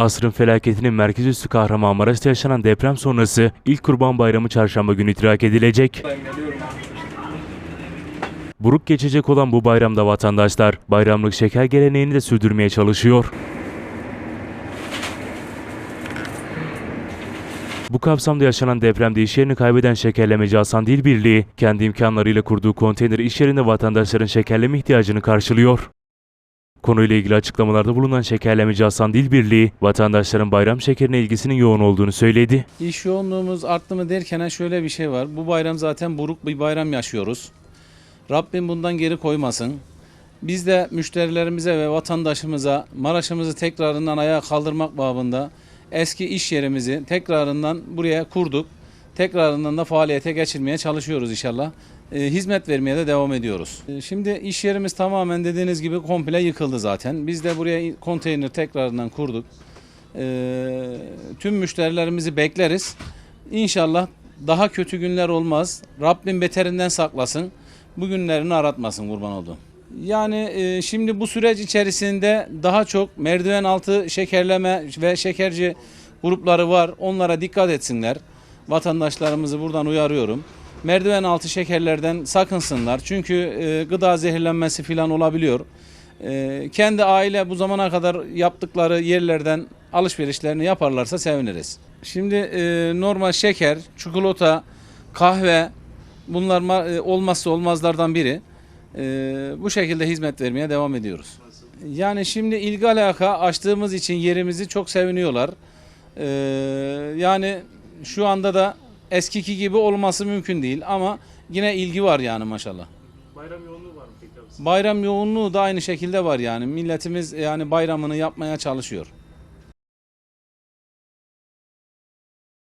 Asrın felaketinin merkez üssü Kahramanmaraş'ta yaşanan deprem sonrası ilk Kurban Bayramı çarşamba günü idrak edilecek. Buruk geçecek olan bu bayramda vatandaşlar bayramlık şeker geleneğini de sürdürmeye çalışıyor. Bu kapsamda yaşanan depremde iş yerini kaybeden şekerlemeci Hasan Dil Birliği, kendi imkanlarıyla kurduğu konteyner iş yerinde vatandaşların şekerleme ihtiyacını karşılıyor. Konuyla ilgili açıklamalarda bulunan şekerlemeci Hasan Dil Birliği, vatandaşların bayram şekerine ilgisinin yoğun olduğunu söyledi. İş yoğunluğumuz arttı mı derken şöyle bir şey var. Bu bayram zaten buruk bir bayram yaşıyoruz. Rabbim bundan geri koymasın. Biz de müşterilerimize ve vatandaşımıza Maraş'ımızı tekrarından ayağa kaldırmak babında eski iş yerimizi tekrarından buraya kurduk. Tekrarından da faaliyete geçirmeye çalışıyoruz inşallah. Ee, hizmet vermeye de devam ediyoruz. Ee, şimdi iş yerimiz tamamen dediğiniz gibi komple yıkıldı zaten. Biz de buraya konteyner tekrardan kurduk. Ee, tüm müşterilerimizi bekleriz. İnşallah daha kötü günler olmaz. Rabbim beterinden saklasın. Bu günlerini aratmasın kurban olduğum. Yani e, şimdi bu süreç içerisinde daha çok merdiven altı şekerleme ve şekerci grupları var. Onlara dikkat etsinler. Vatandaşlarımızı buradan uyarıyorum. Merdiven altı şekerlerden sakınsınlar. Çünkü e, gıda zehirlenmesi falan olabiliyor. E, kendi aile bu zamana kadar yaptıkları yerlerden alışverişlerini yaparlarsa seviniriz. Şimdi e, normal şeker, çikolata, kahve bunlar e, olmazsa olmazlardan biri. E, bu şekilde hizmet vermeye devam ediyoruz. Yani şimdi ilgi alaka açtığımız için yerimizi çok seviniyorlar. E, yani şu anda da eskiki gibi olması mümkün değil ama yine ilgi var yani maşallah. Bayram yoğunluğu var mı peki Bayram yoğunluğu da aynı şekilde var yani. Milletimiz yani bayramını yapmaya çalışıyor.